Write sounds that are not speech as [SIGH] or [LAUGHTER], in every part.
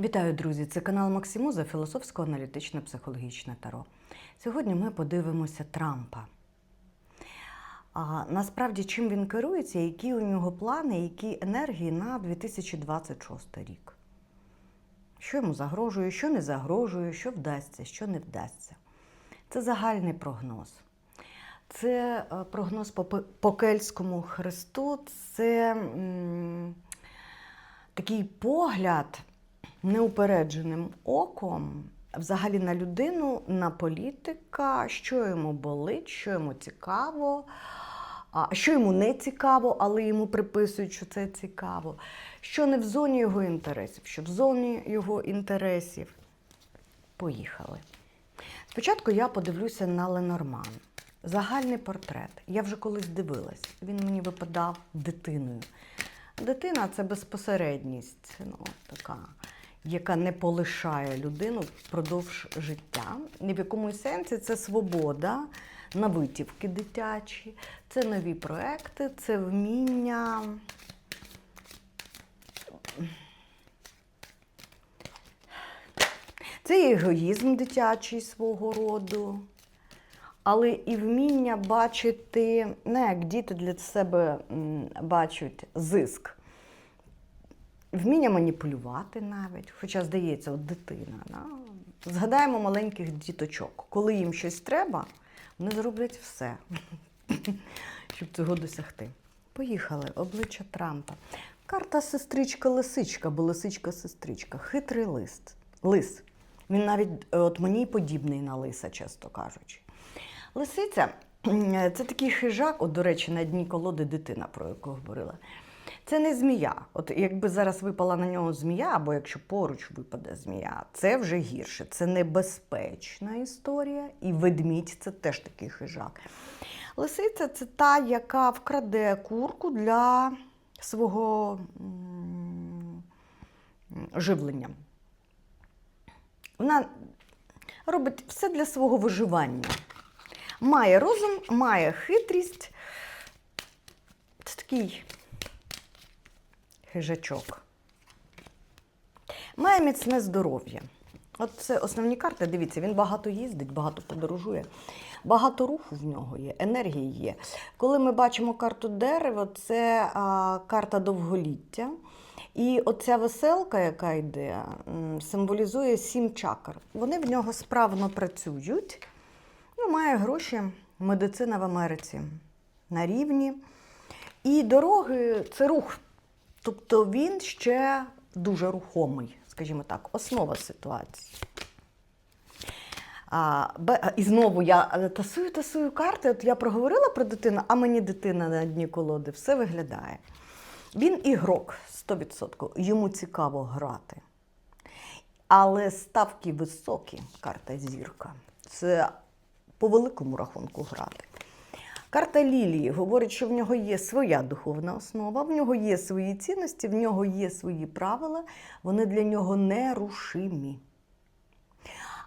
Вітаю, друзі! Це канал Максимуза, філософсько-аналітичне психологічне таро. Сьогодні ми подивимося Трампа. А насправді, чим він керується, які у нього плани, які енергії на 2026 рік. Що йому загрожує, що не загрожує, що вдасться, що не вдасться. Це загальний прогноз. Це е, прогноз по, кельтському хресту, це м, такий погляд неупередженим оком взагалі на людину, на політика, що йому болить, що йому цікаво, що йому не цікаво, але йому приписують, що це цікаво, що не в зоні його інтересів, що в зоні його інтересів. Поїхали. Спочатку я подивлюся на Ленорман. Загальний портрет. Я вже колись дивилась. Він мені випадав дитиною. Дитина це безпосередність, ну, така, яка не полишає людину впродовж життя. І в якомусь сенсі це свобода на витівки дитячі, це нові проекти, це вміння. Це егоїзм дитячий свого роду, але і вміння бачити, не як діти для себе бачать зиск. Вміння маніпулювати навіть, хоча, здається, от дитина. Да? Згадаємо маленьких діточок. Коли їм щось треба, вони зроблять все, [LAUGHS] щоб цього досягти. Поїхали, обличчя Трампа. Карта сестричка-лисичка, бо лисичка-сестричка. Хитрий лист. Лис. Він навіть е, от мені подібний на лиса, чесно кажучи. Лисиця [CLEARS THROAT] це такий хижак, от, до речі, на дні колоди дитина, про яку говорила. Це не змія. От якби зараз випала на нього змія, або якщо поруч випаде змія, це вже гірше. Це небезпечна історія, і ведмідь це теж такий хижак. Лисиця це та, яка вкраде курку для свого живлення. Вона робить все для свого виживання. Має розум, має хитрість. Це такий хижачок. Має міцне здоров'я. От це основні карти. Дивіться, він багато їздить, багато подорожує, багато руху в нього є, енергії є. Коли ми бачимо карту дерева, це а, карта довголіття. І оця веселка, яка йде, символізує сім чакр. Вони в нього справно працюють. Ну, має гроші, медицина в Америці на рівні. І дороги це рух. Тобто він ще дуже рухомий, скажімо так, основа ситуації. А, і знову я е, тасую, тасую карти. От я проговорила про дитину, а мені дитина на дні колоди все виглядає. Він ігрок 100%, йому цікаво грати. Але ставки високі, карта зірка. Це по великому рахунку грати. Карта Лілії говорить, що в нього є своя духовна основа, в нього є свої цінності, в нього є свої правила, вони для нього нерушимі.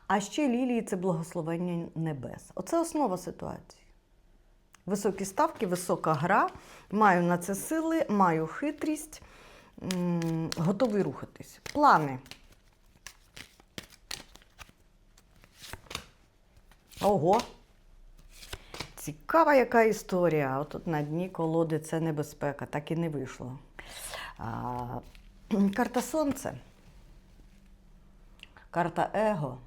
А ще Лілії це благословення небес. Оце основа ситуації. Високі ставки, висока гра, маю на це сили, маю хитрість, готовий рухатись. Плани. Ого! Цікава яка історія. От тут на дні колоди це небезпека, так і не вийшло. А, [CLEARS THROAT] карта Сонце, карта Его,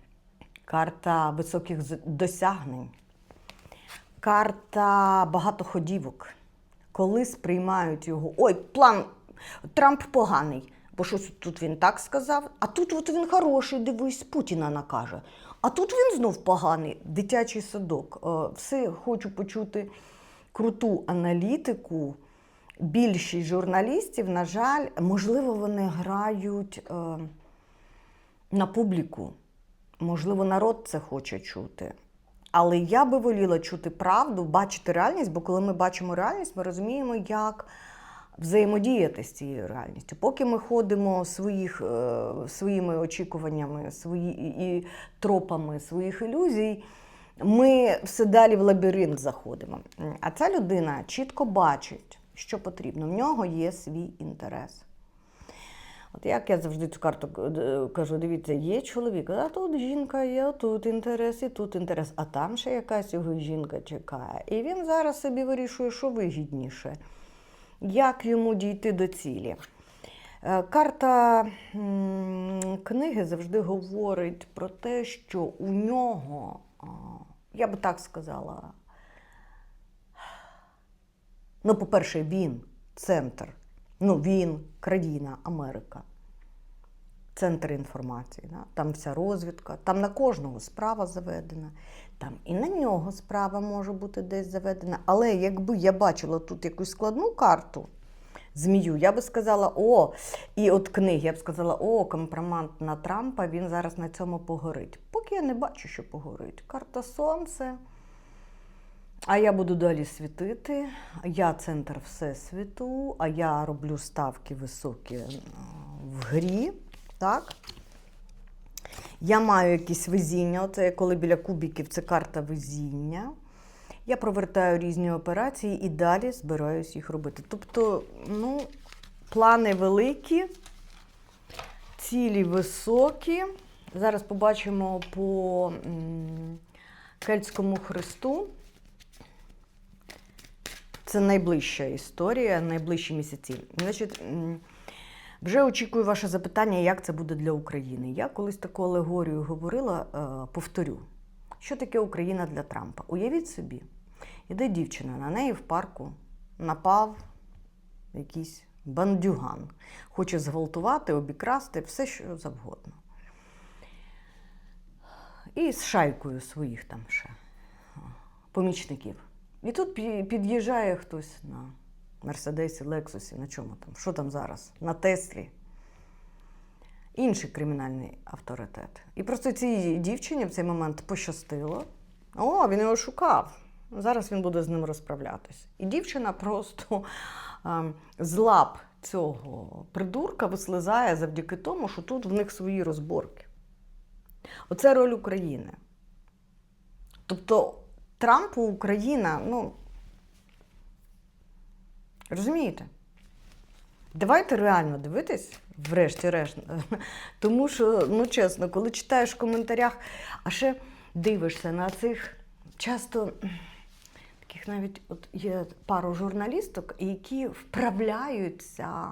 карта високих досягнень, карта багатоходівок. Коли сприймають його. Ой, план Трамп поганий. Бо щось тут він так сказав, а тут от він хороший, дивись, Путіна накаже. А тут він знов поганий, дитячий садок. Е, Все хочу почути круту аналітику. Більшість журналістів, на жаль, можливо, вони грають е, на публіку. Можливо, народ це хоче чути. Але я би воліла чути правду, бачити реальність, бо коли ми бачимо реальність, ми розуміємо, як взаємодіяти з цією реальністю. Поки ми ходимо своїх, е, своїми очікуваннями, свої, і- тропами своїх ілюзій, ми все далі в лабіринт заходимо. А ця людина чітко бачить, що потрібно. В нього є свій інтерес. От як я завжди цю карту кажу, дивіться, є чоловік, а тут жінка, є тут інтерес, і тут інтерес, а там ще якась його жінка чекає. І він зараз собі вирішує, що вигідніше, як йому дійти до цілі. Е, Карта книги завжди говорить про те, що у нього, я би так сказала, ну, по-перше, він центр. Ну, він, країна, Америка. Центр інформації. Да? Там вся розвідка, там на кожного справа заведена, там і на нього справа може бути десь заведена. Але якби я бачила тут якусь складну карту, змію, я би сказала, о, і от книги, я б сказала, о, компромат на Трампа, він зараз на цьому погорить. Поки я не бачу, що погорить. Карта Сонце. А я буду далі світити. Я центр Всесвіту, а я роблю ставки високі в грі. Так? Я маю якісь везіння. Оце коли біля кубиків це карта везіння. Я провертаю різні операції і далі збираюсь їх робити. Тобто, ну, плани великі, цілі високі. Зараз побачимо по кельтському хресту. Це найближча історія, найближчі місяці. Значить, вже очікую ваше запитання, як це буде для України. Я колись таку алегорію говорила, е, повторю. Що таке Україна для Трампа? Уявіть собі, іде дівчина, на неї в парку напав якийсь бандюган, хоче зґвалтувати, обікрасти, все що завгодно. І з шайкою своїх там ще помічників. І тут під'їжджає хтось на Мерседесі, Лексусі, на чому там, що там зараз? На Теслі. Інший кримінальний авторитет. І просто цій дівчині в цей момент пощастило. О, він його шукав. Зараз він буде з ним розправлятися. І дівчина просто ем, з лап цього придурка вислизає завдяки тому, що тут в них свої розборки. Оце роль України. Тобто Трампу Україна, ну. Розумієте? Давайте реально дивитись, врешті-решт. [LAUGHS] Тому що, ну чесно, коли читаєш в коментарях, а ще дивишся на цих часто таких навіть от є пару журналісток, які вправляються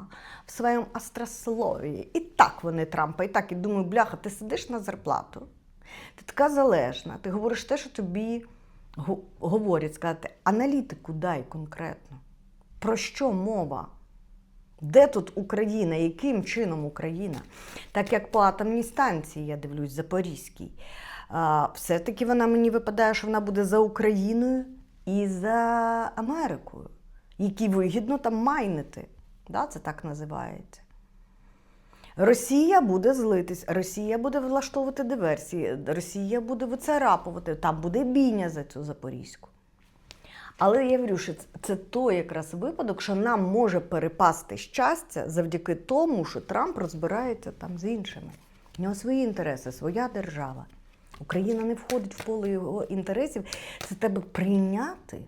в своєму острослові. І так вони Трампа, і так. І думаю, бляха, ти сидиш на зарплату, ти така залежна, ти говориш те, що тобі говорять, сказати, аналітику дай конкретно. Про що мова? Де тут Україна? Яким чином Україна? Так як по атомній станції, я дивлюсь, Запорізькій, все-таки вона мені випадає, що вона буде за Україною і за Америкою, які вигідно там майнити. Да, це так називається. Росія буде злитись, Росія буде влаштовувати диверсії, Росія буде вицарапувати, там буде бійня за цю Запорізьку. Але я говорю, що це- той якраз випадок, що нам може перепасти щастя завдяки тому, що Трамп розбирається там з іншими. У нього свої інтереси, своя держава. Україна не входить в поле його інтересів. Це тебе прийняти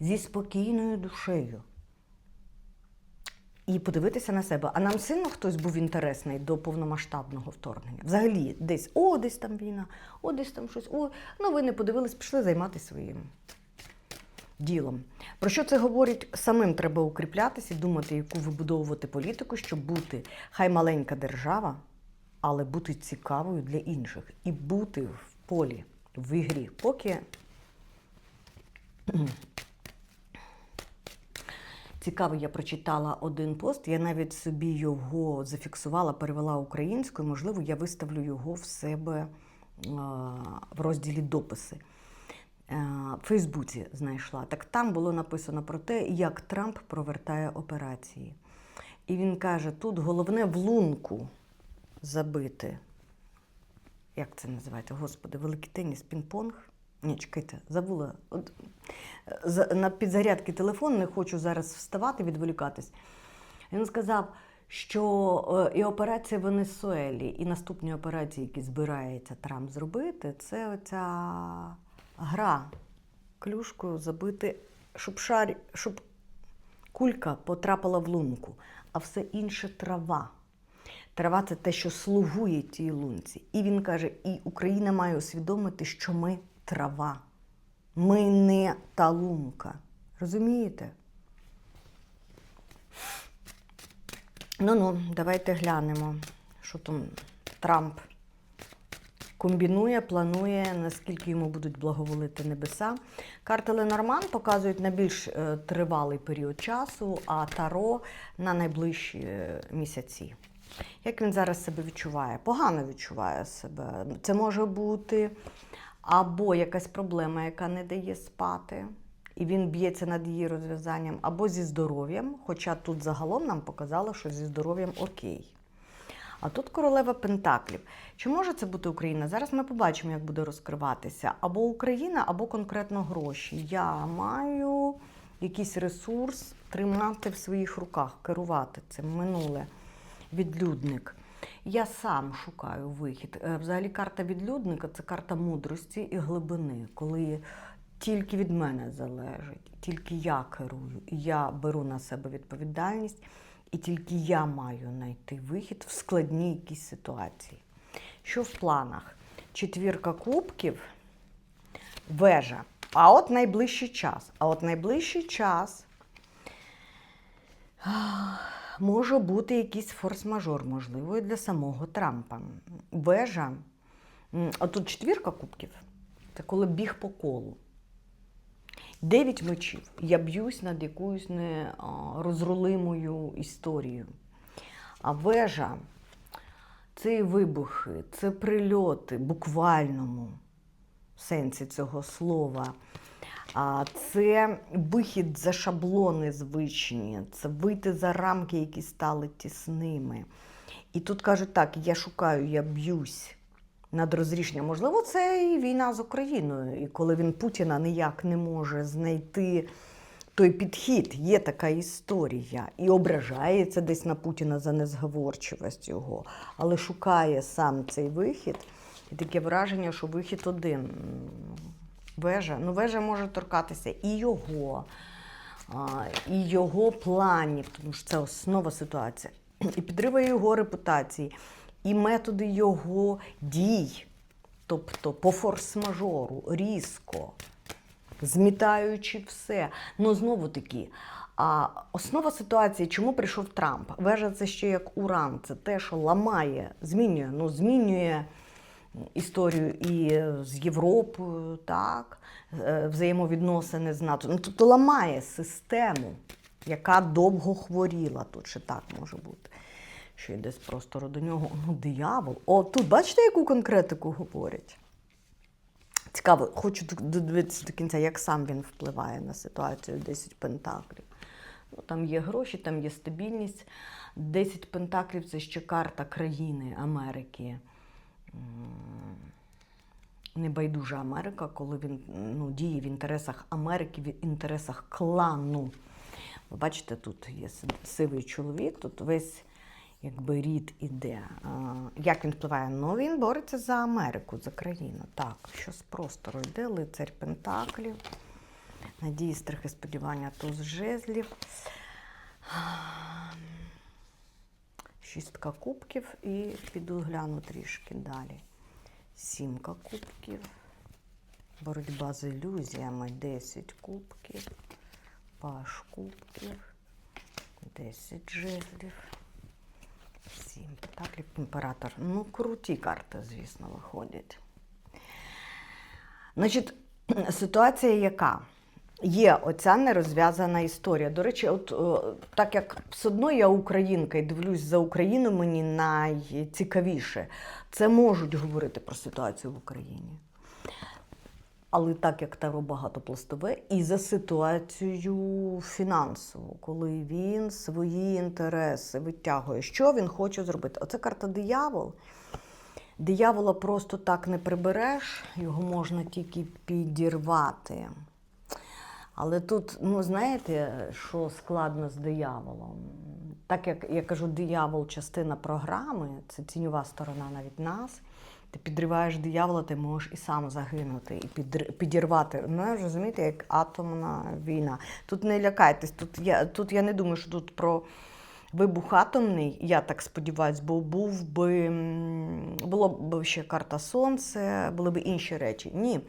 зі спокійною душею. І подивитися на себе. А нам сильно хтось був інтересний до повномасштабного вторгнення. Взагалі, десь, о, десь там війна, о, десь там щось, о, ну ви не подивились, пішли займатися своїм ділом. Про що це говорить? Самим треба укріплятися і думати, яку вибудовувати політику, щоб бути хай маленька держава, але бути цікавою для інших і бути в полі, в ігрі. Поки [CLEARS THROAT] Цікаво, я прочитала один пост, я навіть собі його зафіксувала, перевела українською. Можливо, я виставлю його в себе в розділі дописи. Е, В Фейсбуці знайшла. Так там було написано про те, як Трамп провертає операції. І він каже: тут головне в лунку забити. Як це називається? Господи, великий теніс, пінг-понг? Ні, чекайте, забула. От, е, на підзарядки телефон, не хочу зараз вставати, відволікатись. Він сказав, що е, і операція в Венесуелі, і наступні операції, які збирається Трамп зробити, це оця гра клюшкою забити, щоб шар, щоб кулька потрапила в лунку, а все інше трава. Трава це те, що слугує тій лунці. І він каже: і Україна має усвідомити, що ми трава. Ми не та лунка. Розумієте? Ну ну, давайте глянемо, що там Трамп комбінує, планує, наскільки йому будуть благоволити небеса. Карти Ленорман показують на більш е, тривалий період часу, а Таро на найближчі е, місяці. Як він зараз себе відчуває? Погано відчуває себе. Це може бути або якась проблема, яка не дає спати, і він б'ється над її розв'язанням, або зі здоров'ям. Хоча тут загалом нам показало, що зі здоров'ям окей. А тут королева Пентаклів. Чи може це бути Україна? Зараз ми побачимо, як буде розкриватися. Або Україна, або конкретно гроші. Я маю якийсь ресурс тримати в своїх руках, керувати цим минуле. Відлюдник. Я сам шукаю вихід. Е, Взагалі, карта відлюдника це карта мудрості і глибини, коли тільки від мене залежить, тільки я керую, і я беру на себе відповідальність, і тільки я маю знайти вихід в складній якійсь ситуації. Що в планах? Четвірка кубків, вежа. А от найближчий час. А от найближчий час може бути якийсь форс-мажор, можливо, і для самого Трампа. Вежа. м, А тут четвірка кубків. Це коли біг по колу. Дев'ять мечів. Я б'юсь над якоюсь нерозрулимою історією. А вежа це вибухи, це прильоти, буквальному сенсі цього слова. А це вихід за шаблони звичні, це вийти за рамки, які стали тісними. І тут кажуть так: я шукаю, я б'юсь над розрішенням. Можливо, це і війна з Україною, і коли він Путіна ніяк не може знайти той підхід, є така історія, і ображається десь на Путіна за незговорчивість його, але шукає сам цей вихід. І таке враження, що вихід один. Вежа, ну вежа може торкатися і його, і його планів, тому що це основа ситуації, і підриває його репутації, і методи його дій, тобто по форс-мажору, різко, змітаючи все. Ну знову таки. А основа ситуації, чому прийшов Трамп? Вежа це ще як уран, це те, що ламає, змінює, ну змінює історію і з Європою, так, е, взаємовідносини з НАТО. Ну, тобто ламає систему, яка довго хворіла. Тут ще так може бути. Що йде з простору до нього. Ну, диявол. О, тут бачите, яку конкретику говорять? Цікаво, хочу додивитися до кінця, як сам він впливає на ситуацію 10 пентаклів. Ну, там є гроші, там є стабільність. 10 пентаклів це ще карта країни Америки. Небайдужа Америка, коли він ну, діє в інтересах Америки, в інтересах клану. Ви бачите, тут є сивий чоловік, тут весь якби рід іде. Як він впливає? Ну, він бореться за Америку, за країну. Так, що з простору йде, лицарь Пентаклів. Надії, страхи, сподівання, туз жезлів. Шістка кубків і піду гляну трішки далі. Сімка кубків. Боротьба з ілюзіями 10 кубків. Паш кубків. 10 жезлів. Сім пентаклів. Імператор. Ну, круті карти, звісно, виходять. Значить, [CLEARS THROAT] ситуація яка? Є оця нерозв'язана історія. До речі, от так як все одно я українка і дивлюсь за Україну, мені найцікавіше. Це можуть говорити про ситуацію в Україні. Але так як Таро багатопластове, і за ситуацію фінансову, коли він свої інтереси витягує, що він хоче зробити. Оце карта диявол. Диявола просто так не прибереш, його можна тільки підірвати. Але тут, ну знаєте, що складно з дияволом? Так як я кажу, диявол частина програми, це тіньова сторона навіть нас. Ти підриваєш диявола, ти можеш і сам загинути, і підірвати. Ну, розумієте, як атомна війна. Тут не лякайтесь, тут я, тут я не думаю, що тут про вибухатомний, я так сподіваюся, бо був би було б ще карта Сонце, були б інші речі. Ні.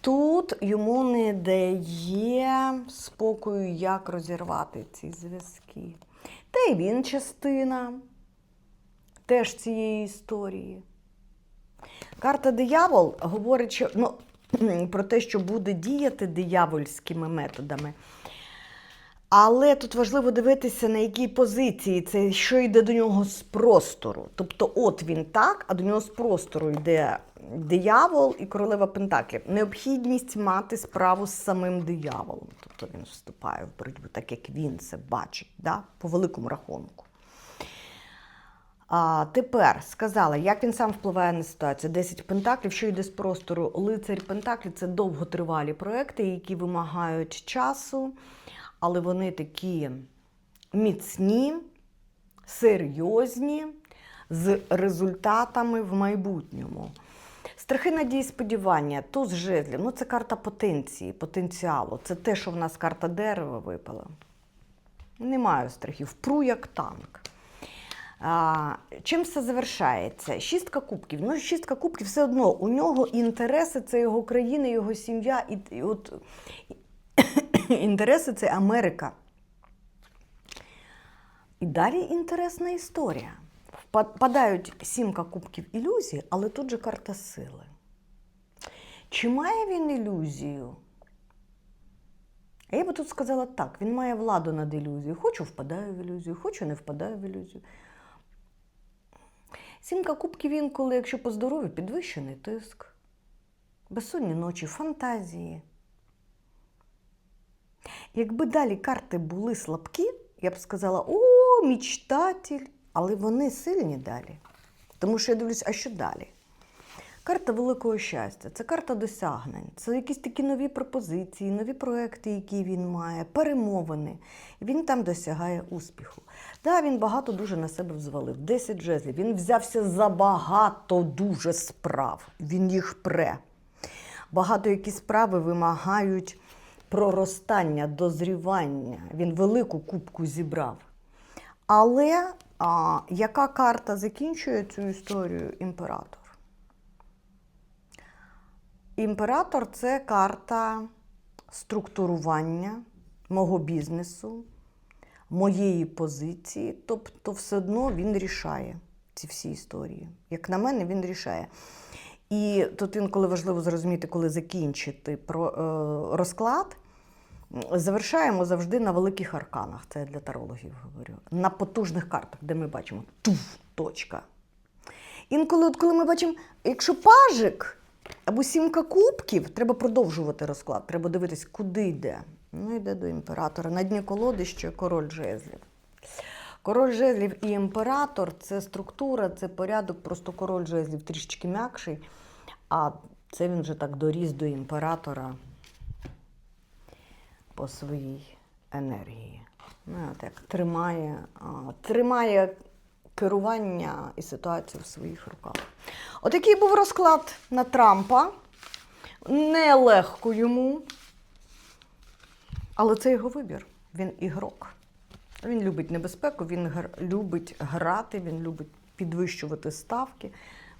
Тут йому не дає спокою, як розірвати ці зв'язки. Та й він частина теж цієї історії. Карта диявол говорить що, ну, [CLEARS THROAT] про те, що буде діяти диявольськими методами. Але тут важливо дивитися, на якій позиції це, що йде до нього з простору. Тобто, от він так, а до нього з простору йде диявол і королева Пентаклів. Необхідність мати справу з самим дияволом. Тобто він вступає в боротьбу, так як він це бачить, да? по великому рахунку. А, тепер сказала, як він сам впливає на ситуацію. 10 пентаклів, що йде з простору. Лицарь Пентаклів це довготривалі проекти, які вимагають часу, але вони такі міцні, серйозні, з результатами в майбутньому. Страхи надії сподівання, туз жезлів. Ну, це карта потенції, потенціалу. Це те, що в нас карта дерева випала. Не маю страхів, пру як танк. Чим все завершається? Шістка кубків. Ну, шістка кубків все одно. У нього інтереси це його країна, його сім'я. І, і от [COUGHS] інтереси це Америка. І далі інтересна історія. Впадають сімка кубків ілюзії, але тут же карта сили. Чи має він ілюзію? А я би тут сказала так: він має владу над ілюзією. Хочу впадаю в ілюзію, хочу не впадаю в ілюзію. Сімка кубків інколи, якщо по здоров'ю, підвищений тиск, безсонні ночі, фантазії. Якби далі карти були слабкі, я б сказала: о, мічтатель, але вони сильні далі. Тому що я дивлюсь, а що далі? Карта великого щастя, це карта досягнень, це якісь такі нові пропозиції, нові проекти, які він має, перемовини. Він там досягає успіху. Да, він багато дуже на себе взвалив. 10 жезлів. Він взявся за багато дуже справ. Він їх пре. Багато які справи вимагають проростання, дозрівання. Він велику кубку зібрав. Але а, яка карта закінчує цю історію? Імператор. Імператор це карта структурування мого бізнесу, моєї позиції. Тобто, все одно він рішає ці всі історії. Як на мене, він рішає. І тут інколи важливо зрозуміти, коли закінчити про, е, розклад. Завершаємо завжди на великих арканах. Це я для тарологів говорю. На потужних картах, де ми бачимо туф, точка. Інколи, от коли ми бачимо, якщо пажик або сімка кубків, треба продовжувати розклад. Треба дивитись, куди йде. Ну, йде до імператора. На дні колоди ще король жезлів. Король жезлів і імператор це структура, це порядок, просто король жезлів трішечки м'якший, а це він вже так доріс до імператора по своїй енергії. Ну, от як тримає, а, тримає керування і ситуацію в своїх руках. Отакий був розклад на Трампа. Нелегко йому. Але це його вибір. Він ігрок. Він любить небезпеку, він гр- любить грати, він любить підвищувати ставки.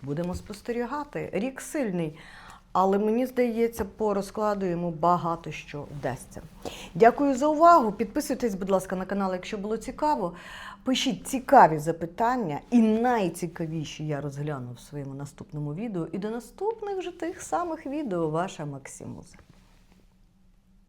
Будемо спостерігати. Рік сильний. Але мені здається, по розкладу йому багато що вдасться. Дякую за увагу. Підписуйтесь, будь ласка, на канал, якщо було цікаво. Пишіть цікаві запитання, і найцікавіші я розгляну в своєму наступному відео. І до наступних вже тих самих відео, ваша Максимуза.